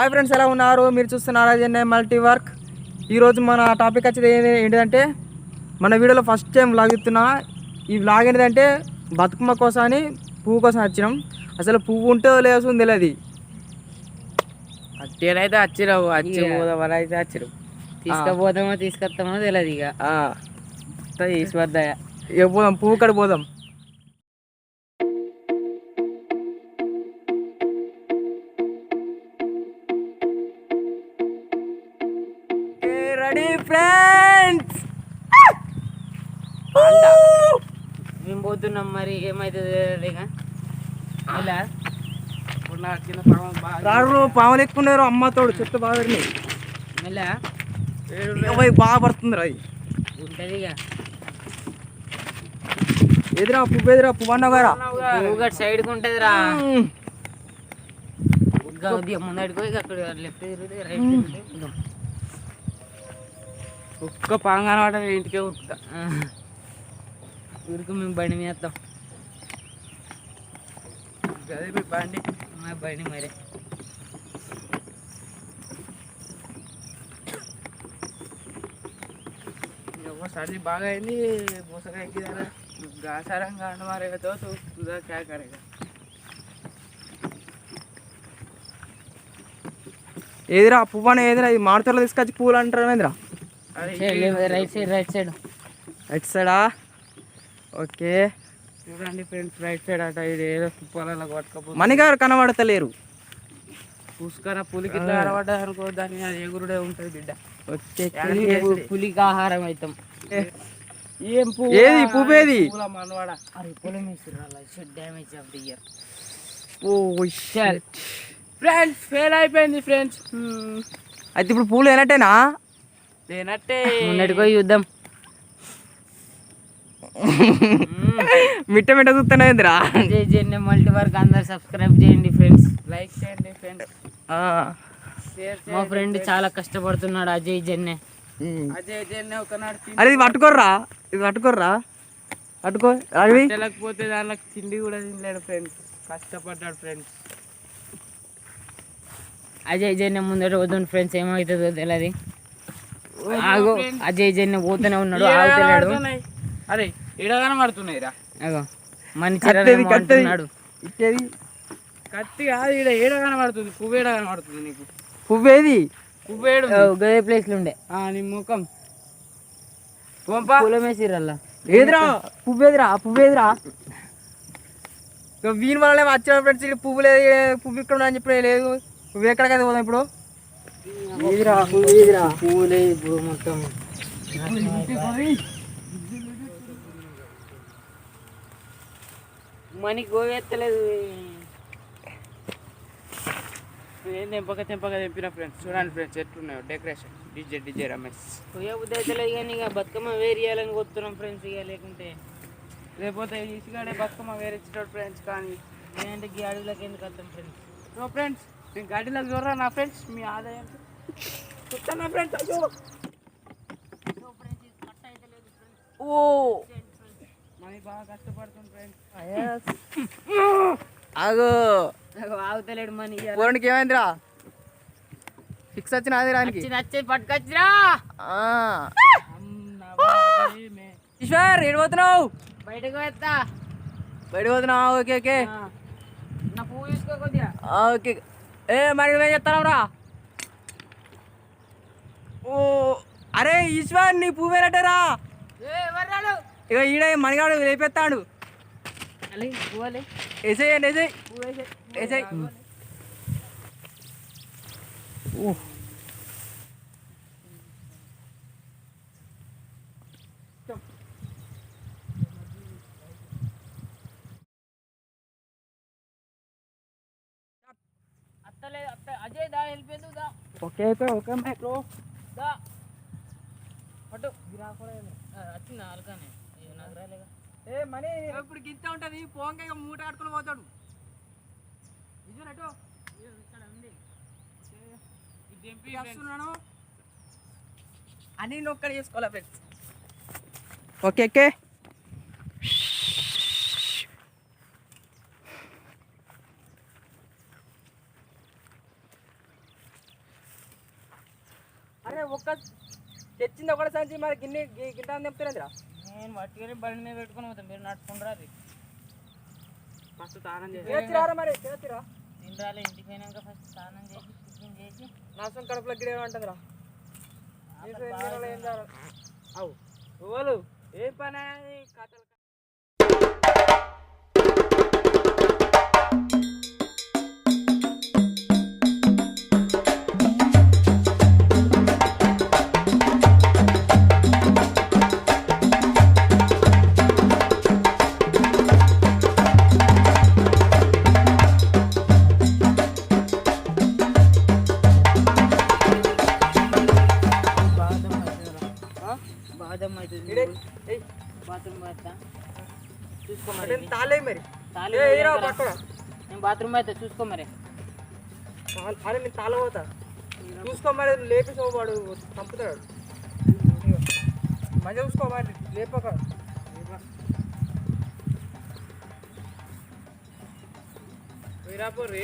Hi friends ఎలా ఉన్నారు? మీరు చూస్తున్నారు అజయ్ మల్టీ వర్క్ ఈరోజు మన టాపిక్ వచ్చేది ఏంటి ఏంటిదంటే మన వీడియోలో ఫస్ట్ టైం వ్లాగ్ ఇస్తున్నా ఈ వ్లాగ్ ఏంటిదంటే బతుకమ్మ కోసం అని పువ్వు కోసం వచ్చినాం. అసలు పువ్వు ఉంటే లేదో తెలియదు అట్టేనైతే వచ్చిరావు వచ్చి. పోదామని అయితే వచ్చిరు తీసుకపోతామో తీసుకొస్తామో తెలియదు ఇక ఈశ్వర్దయ ఇక పోదాం పువ్వు కడ పోదాం. రెడీ ఫ్రెండ్స్ మేము పోతున్నాం మరి ఏమైతుంది పాములు ఎక్కున్నారు అమ్మతోడు చెట్టు బాగా. మెల్ల బాగా పడుతుంది రా ఉంటుంది ఇక. ఎదురా పువ్వు ఎదురా పువ్వు అన్నావు కదా? నువ్వు సైడ్కి ఉంటుంది రా. ముందడికి అక్కడ లెఫ్ట్ రైట్. ఒక్క పాంగాన వాట ఇంటికే ఉరుకుతా ఉరుకు మేము బండి మేస్తాం అదే మీ బండి మా బండి మరి. ఒక సర్ది బాగా అయింది బుసగా ఎక్కిదారా గాసారంగా అండమారేగతో తుదా క్యా కరేగా ఏదిరా పువ్వు అని ఏదిరా ఇది మాడతలో తీసుకొచ్చి పూలు అంటారు ఏందిరా? Right side right side right సైడా ఓకే. చూడండి ఫ్రెండ్స్ రైట్ సైడ్ అట ఇది ఏదో పొలాల కొట్టకపోతే మణిగారు కనబడతలేరు. పుష్కర పులికి ఇట్లా అలవాటు అనుకో దాని అది ఎగురుడే ఉంటుంది బిడ్డ. పులి- పులికి ఆహారం అవుతాం ఏం. పువ్వు ఏది పువ్వు ఏది మనవాడ అరే పొలం డ్యామేజ్ ఆఫ్ ది ఇయర్ ఓ. ఫ్రెండ్స్ ఫెయిల్ అయిపోయింది ఫ్రెండ్స్ అయితే ఇప్పుడు పూలు ఏనట్టేనా పోయి చూద్దాం. మిట్ట మిట్ట చూస్తానే ఏందిరా జై జెన్నే మల్టీ వర్క్ అందరు సబ్స్క్రైబ్ చేయండి ఫ్రెండ్స్. లైక్ చేయండి ఫ్రెండ్స్. ఆ. షేర్ మా ఫ్రెండ్ చాలా కష్టపడుతున్నాడు అజయ్ జెన్నే. అజయ్ జెన్నే ఒకనాడు అరే ఇది పట్టుకోర్రా. ఇది పట్టుకోర్రా. పట్టుకో. అవి తెలకపోతే దానిలో తిండి కూడా తినలేడు ఫ్రెండ్స్. కష్టపడ్డాడు ఫ్రెండ్స్. అజయ్ జెన్నే ముందర పోతుంది ఫ్రెండ్స్ ఏమవుతుందో తెలియదు ఆగో. అజయ్ జెన్నే పోతూనే ఉన్నాడు ఆగుతలేడు. అరే ఈడ కనబడుతున్నాయి రా అగో అంటున్నాడు ఇచ్చేది? కత్తి కాదు ఈడ ఏడ కనబడుతుంది పువ్వు ఏడ కనబడుతుంది నీకు. పువ్వేది? పువ్వు ఏడు గదే ప్లేస్లో ఉండే. ఆ, నీ ముఖం. పంపా. పొలం వేసిరల్లా ఏదిరా? పువ్వేదిరా? పువ్వేదిరా? వీని వల్ల వచ్చిన ఫ్రెండ్స్ ఇక్కడ పువ్వు లేదు పువ్వు ఇక్కడ ఉందని చెప్పి లేదు. పువ్వు ఎక్కడికైతే పోదాం ఇప్పుడు? పూలే ఇప్పుడు మొత్తం. మనీ గోవెత్తలేదు. ఏం తెంపక తెంపక తెంపిన ఫ్రెండ్స్ చూడండి ఫ్రెండ్స్ ఎట్లున్నాయో డెకరేషన్ డిజే డిజే రమేష్ పోయే బుద్ధి అవుతలేదు కానీ ఇక బతుకమ్మ వేరియాలని కొడుతున్నాం ఫ్రెండ్స్ ఇక లేకుంటే. లేకపోతే ఈసిగాడే బతుకమ్మ వేరే ఇచ్చేటాడు ఫ్రెండ్స్ కానీ. లేదంటే ఈ అడవులకు ఎందుకు వస్తాం ఫ్రెండ్స్ సో ఫ్రెండ్స్ నేను గాడిలోకి చూడరా నా ఫ్రెండ్స్? మీ ఆదాయం. చూస్తాను ఫ్రెండ్స్ అయ్యో ఓ! మనీ బాగా కష్టపడుతుంది ఫ్రెండ్స్. ఆగు. ఆగుతలేడు మనీ పూరణికి ఏమైందిరా? ఫిక్స్ వచ్చిన అది రానికి? నచ్చేది పట్టుకొచ్చిరా. ఆ. ఈశ్వర్ ఏడు పోతున్నావు? బయటకు వేస్తా బయట పోతున్నావు? Okay okay. నా పువ్వు తీసుకో కొద్దిగా. ఆ, ఓకే. ఏ మరి నువ్వేం చెప్తావు రా? ఓ అరే ఈశ్వర్ నీ ఎవర్రాడు ఇక ఈడ మణిగాడు లేపెత్తాడు అలే పువ్వులే వేసేయండి వేసేయి వేసేయి. అత్తలే అత్త అజయ్ దా వెళ్ళిపోయింది దా ఓకే ఓకే ఓకే మైక్లో దా అటు వచ్చిందా అలకానే నాకు రాలేగా ఏ మనీ ఇప్పుడు గింత ఉంటుంది పోంగా మూట కట్టుకుని పోతాడు విజయనట్టు ఇక్కడ ఉంది చేస్తున్నాను అని నొక్కడి చేసుకోవాలి ఫ్రెండ్స్ ఓకే ఓకే అరే ఒక్క తెచ్చింది ఒకటి సంచి మరి గిన్నె గి- గింత తెప్పుతారందిరా నేను పట్టుకొని బండి మీద పెట్టుకొని పోతాం మీరు నడుచుకుంటారా అది? ఫస్ట్ తానం చేసి మరి? ఇంటికి పోయినాక ఫస్ట్ స్నానం చేసి టిఫిన్ చేసి. నాశనం కడుపులో గిడే అంటుందిరా. ఏం. అవు ఓలు పని కథలు చూసుకో మరి అదేం తాలే మరి? తాళి ఏ. పక్కన? నేను బాత్రూమ్ పోతా చూసుకో మరి అరే నేను తాళ పోతా చూసుకో మరి లేపేసో వాడు చంపుతాడు. మంచిగా చూసుకో మరి లేపక వీరాపూర్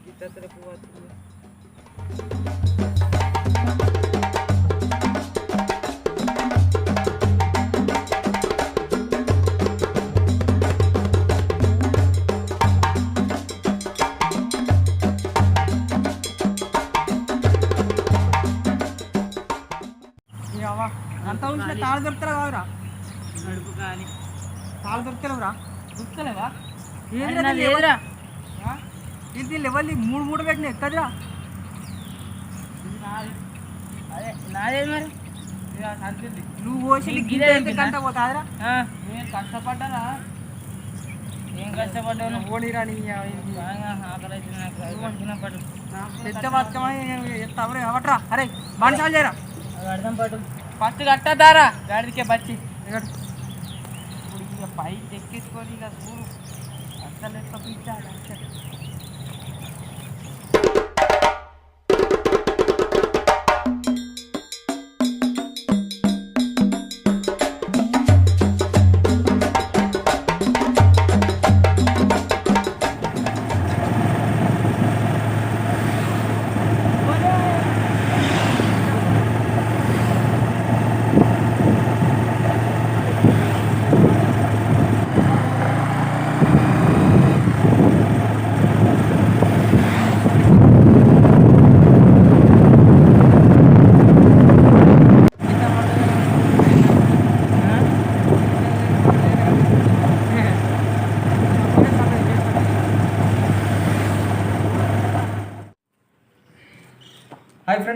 గీత తరపు అంత ఉంచిన తాళ దొరుకుతారా కాదురా? నడుపు కానీ. తాళ దొరుకుతలేవురా నాది దీని లేదురా? ఇది లెవెల్ మూడు మూడు పెట్టిన ఎక్కదిరా? నాది. అదే మరి? సంచింది నువ్వు పోసి నీకు గిన్నె గిదే ఎంత అయిపోయిందా? గంట పోతాదిరా? నేను కష్టపడ్డారా ఏం కష్టపడ్డాను ఓడిరా నీ పెద్ద బతుకమని ఎత్తవరే అవట్రా అరే బానిసాలు చేయరా? అర్థం పట్టు. ఫస్ట్ కట్టదారా గాడికే బచ్చి. ఇప్పుడు ఇక పైకి ఎక్కించుకొని ఇక చూడు. అసలు ఎక్క పిచ్చాడు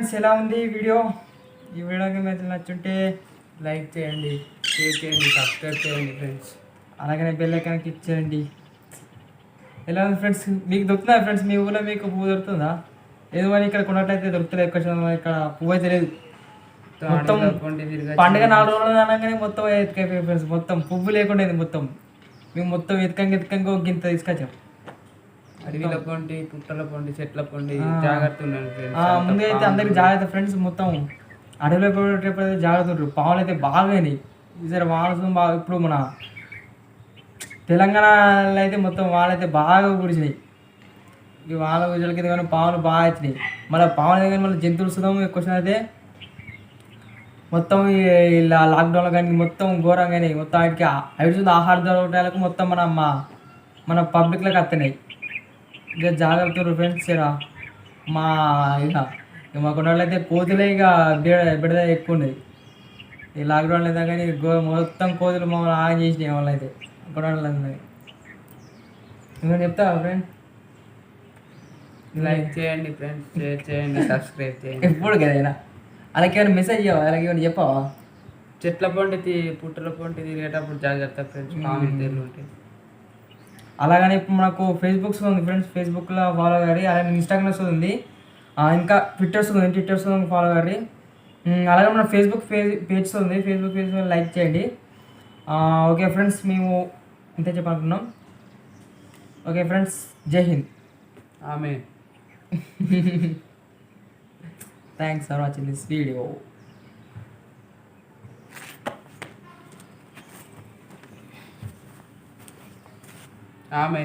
ఫ్రెండ్స్ ఎలా ఉంది ఈ వీడియో? ఈ వీడియోకి మీకు నచ్చుంటే లైక్ చేయండి షేర్ చేయండి సబ్స్క్రైబ్ చేయండి ఫ్రెండ్స్. అలాగనే బెల్ ఐకాన్ క్లిక్ చేయండి. ఎలా ఉంది ఫ్రెండ్స్? మీకు దొరుకుతుందా ఫ్రెండ్స్? మీ ఊళ్ళో మీకు పువ్వు దొరుకుతుందా? ఏదో మరి ఇక్కడ కొన్నట్టయితే దొరుకుతలేదు ఎక్కువ శాతం ఇక్కడ పువ్వు అయితే లేదు. మొత్తం పండుగ నాలుగు రోజులు అనగానే మొత్తం ఎత్తుకైపోయి ఫ్రెండ్స్. మొత్తం పువ్వు లేకుండా మొత్తం? మేము మొత్తం ఎత్తుకంగా ఒక గింత తీసుకొచ్చాం. అడవిల పొండి పుట్టల పొండి చెట్ల పొండి. జాగ్రత్త అందరికి జాగ్రత్త ఫ్రెండ్స్ మొత్తం. అడవిలో పోయేటప్పుడు అయితే జాగ్రత్త ఉంటారు పాములు అయితే బాగా అయినాయి ఈసారి వానసం బాగా ఇప్పుడు మన తెలంగాణలో అయితే మొత్తం వాళ్ళైతే బాగా కురిసినాయి ఈ వాళ్ళ గుజలకి అయితే కానీ పాములు బాగా వచ్చినాయి మళ్ళీ పాములు అయితే కానీ మళ్ళీ జంతువులు సుధం క్వశ్చన్ అయితే మొత్తం ఇలా లాక్డౌన్లో కానీ మొత్తం ఘోరంగానే మొత్తం వాటికి అవి చూసి ఆహార దొరకటాలకు మొత్తం మన మన పబ్లిక్లోకి వస్తున్నాయి ఇక జాగ్రత్త ఫ్రెండ్స్ ఇక మా ఇక కొండలు అయితే కోతులే ఇక బిడ బిడద ఎక్కువ ఉన్నాయి ఈ లాక్డౌన్ లేదా కానీ మొత్తం కోతులు మమ్మల్ని ఆన్ చేసినాయి వాళ్ళు అయితే కొండలు ఇంకా చెప్తావా ఫ్రెండ్ లైక్ చేయండి ఫ్రెండ్స్ షేర్ చేయండి సబ్స్క్రైబ్ చేయండి. ఎప్పుడు కదైనా అలాగే ఏమైనా మెసేజ్ చేయవా అలాగే ఏమైనా చెప్పావా? చెట్ల పొండి పుట్టల పొండి తిరిగేటప్పుడు జాగ్రత్త ఫ్రెండ్స్ తేలు ఉంటాయి అలాగనే ఇప్పుడు మనకు ఫేస్బుక్స్ ఉంది ఫ్రెండ్స్ ఫేస్బుక్లో ఫాలో గారి అలాగే ఇన్స్టాగ్రామ్స్ ఉంది. ఇంకా ట్విట్టర్స్ ఉంది ట్విట్టర్స్ ఉంది ఫాలో గారి. అలాగే మన ఫేస్బుక్ పేజ్ పేజ్ ఉంది. ఫేస్బుక్ పేజ్ లైక్ చేయండి. ఓకే ఫ్రెండ్స్ మేము ఇంతే చెప్పాలనుకున్నాం ఓకే ఫ్రెండ్స్ జై హింద్. ఆమె thanks for watching this video ఆమె